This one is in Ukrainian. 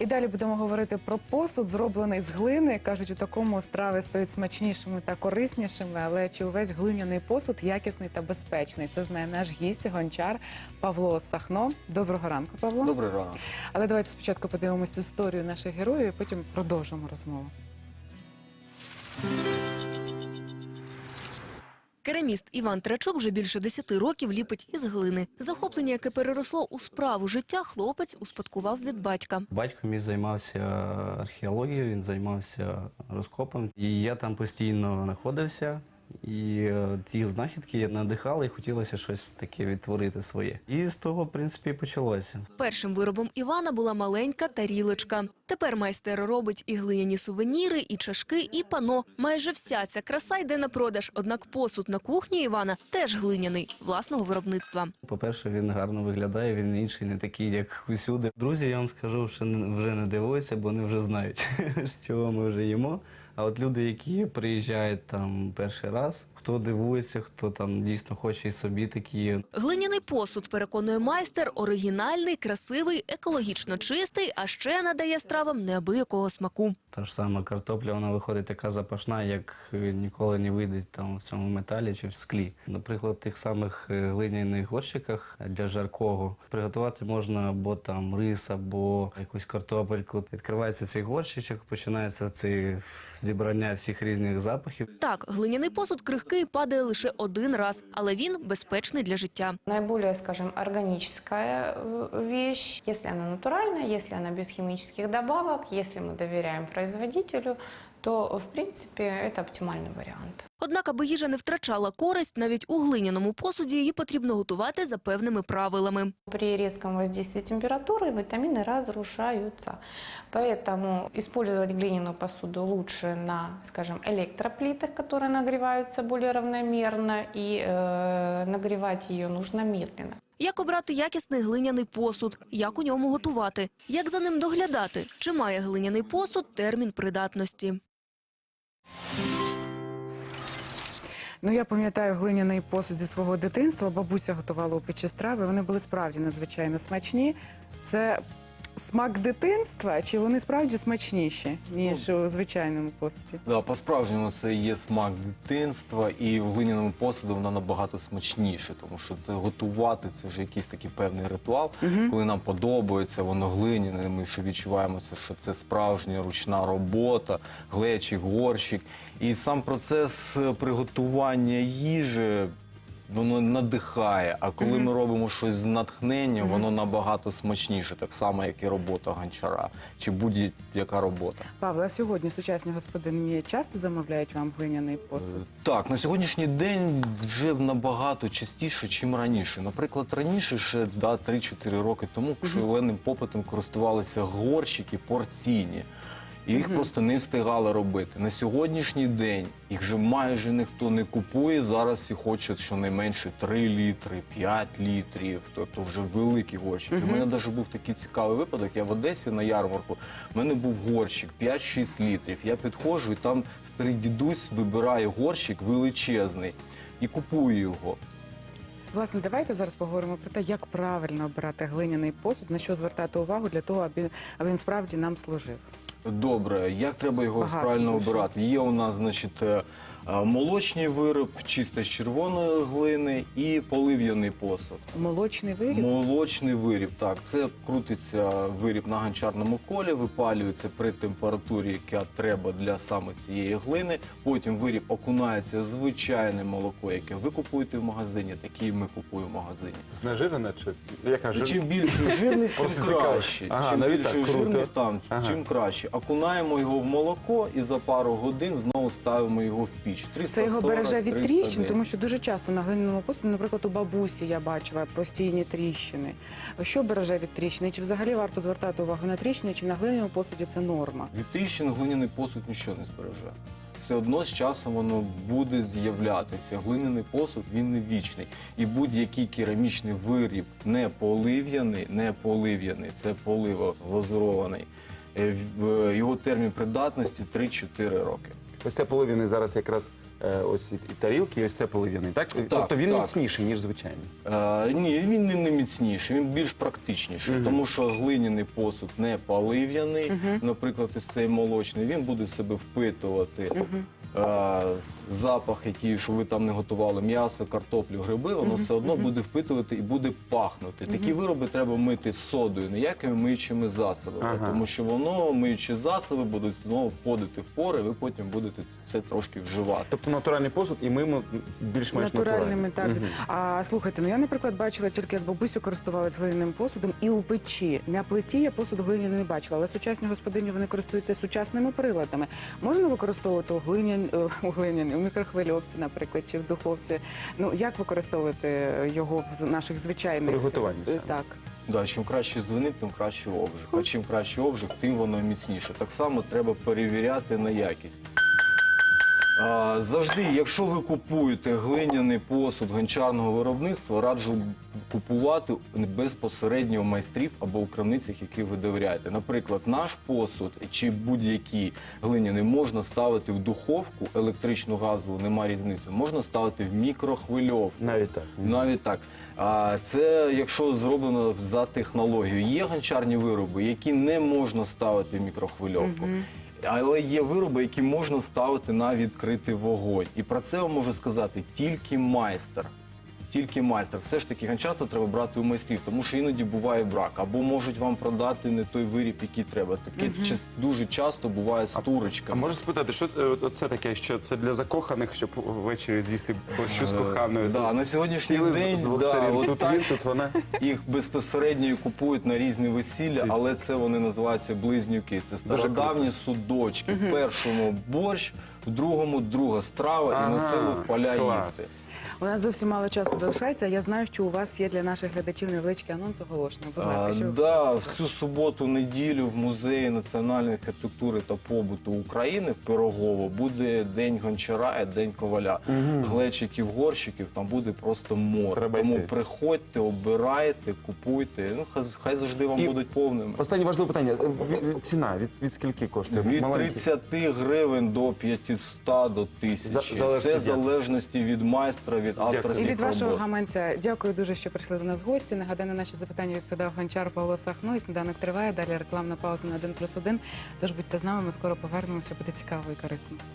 І далі будемо говорити про посуд, зроблений з глини. Кажуть, у такому страви стають смачнішими та кориснішими. Але чи увесь глиняний посуд якісний та безпечний? Це знає наш гість, гончар Павло Сахно. Доброго ранку, Павло. Доброго ранку. Але давайте спочатку подивимося історію наших героїв, і потім продовжимо розмову. Кераміст Іван Трачук вже більше 10 років ліпить із глини. Захоплення, яке переросло у справу життя, хлопець успадкував від батька. Батько мій займався археологією, він займався розкопом. І я там постійно знаходився. І е, ті знахідки надихали, і хотілося щось таке відтворити своє. І з того, в принципі, і почалося. Першим виробом Івана була маленька тарілочка. Тепер майстер робить і глиняні сувеніри, і чашки, і пано. Майже вся ця краса йде на продаж. Однак посуд на кухні Івана теж глиняний власного виробництва. По-перше, він гарно виглядає, він інший, не такий, як усюди. Друзі, я вам скажу, що вже не дивуються, бо вони вже знають, з чого ми вже їмо. А от люди, які приїжджають там перший раз, хто дивується, хто там дійсно хоче і собі такі Глиняний посуд, переконує майстер, оригінальний, красивий, екологічно чистий, а ще надає стравам неабиякого смаку. Та ж сама картопля, вона виходить така запашна, як ніколи не вийде там в цьому металі чи в склі. Наприклад, в тих самих е, глиняних горщиках для жаркого приготувати можна або там рис, або якусь картопельку. Відкривається цей горщичок, починається це зібрання всіх різних запахів. Так, глиняний посуд крихкий падає лише один раз, але він безпечний для життя. Найбільше, скажем, органічна річ, якщо вона натуральна, якщо вона без хімічних добавок, якщо ми довіряємо производителю, то, в принципе, это оптимальный вариант. Однак, аби їжа не втрачала користь, навіть у глиняному посуді її потрібно готувати за певними правилами. При резком воздействии температуры витамины разрушаются. Поэтому использовать глиняную посуду лучше на, скажем, электроплитах, которые нагреваются более равномерно, и э, нагревать ее нужно медленно. Як обрати якісний глиняний посуд, як у ньому готувати, як за ним доглядати, чи має глиняний посуд термін придатності. Ну я пам'ятаю глиняний посуд зі свого дитинства. Бабуся готувала у печі страви. Вони були справді надзвичайно смачні. Це смак дитинства, чи вони справді смачніші ніж у звичайному посуді? Да, по-справжньому це є смак дитинства, і в глиняному посуду вона набагато смачніше, тому що це готувати це вже якийсь такий певний ритуал. Коли нам подобається, воно глиняне, ми ще відчуваємо це, що це справжня ручна робота, глечик, горщик. І сам процес е, приготування їжі. Воно надихає, а коли ми робимо щось з натхненням, воно набагато смачніше, так само, як і робота гончара, чи будь-яка робота. Павло, а сьогодні сучасні господині часто замовляють вам глиняний посуд? Е, Так, на сьогоднішній день вже набагато частіше, чим раніше. Наприклад, раніше ще да, 3-4 роки тому шаленим попитом користувалися горщики порційні. І їх просто не встигали робити. На сьогоднішній день їх вже майже ніхто не купує. Зараз всі хочуть щонайменше 3 літри, 5 літрів, тобто вже великі горщики. У мене навіть був такий цікавий випадок. Я в Одесі на ярмарку. У мене був горщик 5-6 літрів. Я підходжу, і там старий дідусь вибирає горщик величезний і купує його. Власне, давайте зараз поговоримо про те, як правильно обирати глиняний посуд, на що звертати увагу для того, аби аби він справді нам служив. Добре, як треба його Багато правильно дуже. обирати? Є у нас, значить, е, молочний вироб, чисто з червоної глини і полив'яний посуд. Молочний виріб. Молочний виріб, так, це крутиться виріб на гончарному колі, випалюється при температурі, яка треба для саме цієї глини. Потім виріб окунається звичайне молоко, яке ви купуєте в магазині, таке і ми купуємо в магазині. Знежирене чи яка жир... Чим більше жирність, тим краще. Ага, чим навіть більше так, круто. жирність там, Ага. чим краще. Окунаємо його в молоко і за пару годин знову ставимо його в піч. 340, Це його береже від 310. тріщин, тому що дуже часто на глиняному посуді, наприклад, у бабусі я бачила постійні тріщини. Що береже від тріщини? Чи взагалі варто звертати увагу на тріщини, чи на глиняному посуді це норма? Від тріщин глиняний посуд нічого не збереже. Все одно з часом воно буде з'являтися. Глиняний посуд він не вічний. І будь-який керамічний виріб не полив'яний, не полив'яний, це поливо глазурований. е, в- Його термін придатності 3-4 роки. Ось це половини зараз якраз е, ось і, і тарілки, і ось це половини. так? тобто він так. міцніший, ніж звичайний. Е, ні, він не, не міцніший, він більш практичніший, тому що глиняний посуд не полив'яний, наприклад, із цей молочний, він буде в себе впитувати. Е, Запах, який, що ви там не готували м'ясо, картоплю, гриби, воно все одно буде впитувати і буде пахнути. Такі вироби треба мити з содою, ніякими миючими засобами, Ага. тому що воно, миючі засоби, будуть знову входити в пори, ви потім будете це трошки вживати. Тобто натуральний посуд, і ми більш-менш Натуральними натуральні. так. А слухайте, ну я, наприклад, бачила тільки як бабусю користувалась глиняним посудом і у печі. На плиті я посуд глиняний не бачила, але сучасні господині вони користуються сучасними приладами. Можна використовувати у е, у глиняні, у мікрохвильовці, наприклад, чи в духовці. Ну як використовувати його в наших звичайних Приготуванні Е, саме. Так. Да, чим краще дзвонить, тим краще обжиг. А чим краще обжиг, тим воно міцніше. Так само треба перевіряти на якість. Завжди, якщо ви купуєте глиняний посуд гончарного виробництва, раджу купувати безпосередньо у майстрів або у крамницях, які ви довіряєте. Наприклад, наш посуд чи будь-який глиняний можна ставити в духовку електричну газову, нема різниці. Можна ставити в мікрохвильовку. Навіть так. Навіть так. А це якщо зроблено за технологією. Є гончарні вироби, які не можна ставити в мікрохвильовку. Але є вироби, які можна ставити на відкритий вогонь. І про це вам може сказати тільки майстер. Тільки майстер. Все ж таки гончарство треба брати у майстрів, тому що іноді буває брак. Або можуть вам продати не той виріб, який треба. Таке ча- дуже часто буває з А турочками. можеш спитати, що це, е, це таке, що це для закоханих, щоб ввечері з'їсти борщу з коханою? Е, да, на сьогоднішній Сіли з- день, з двох да, сторін. от Тут так. він, тут вона. Їх безпосередньо і купують на різні весілля, але це вони називаються близнюки. Це стародавні судочки. В першому борщ, в другому друга страва і на Ага, силу в поля клас. їсти. У нас зовсім мало часу залишається. Я знаю, що у вас є для наших глядачів невеличкий анонс оголошення. Будь ласка, А, що ви да, всю суботу, неділю в музеї національної архітектури та побуту України в Пирогово буде день гончара і день коваля. Глечиків, горщиків там буде просто море. Треба Тому йти. приходьте, обирайте, купуйте. Ну хай, хай завжди вам І- будуть повними. Останнє важливе питання. Е, Ціна, від, від скільки коштує? Від Маленький. 30 гривень до 500 до 1000. За- все від залежності від майстра, від І авторських від вашого робот. гаманця дякую дуже, що прийшли до нас в гості. Нагадаю, на наші запитання відповідав гончар Павло Сахно. І сніданок триває. Далі рекламна пауза на 1 плюс 1. Тож будьте з нами. Ми скоро повернемося. Буде цікаво і корисно.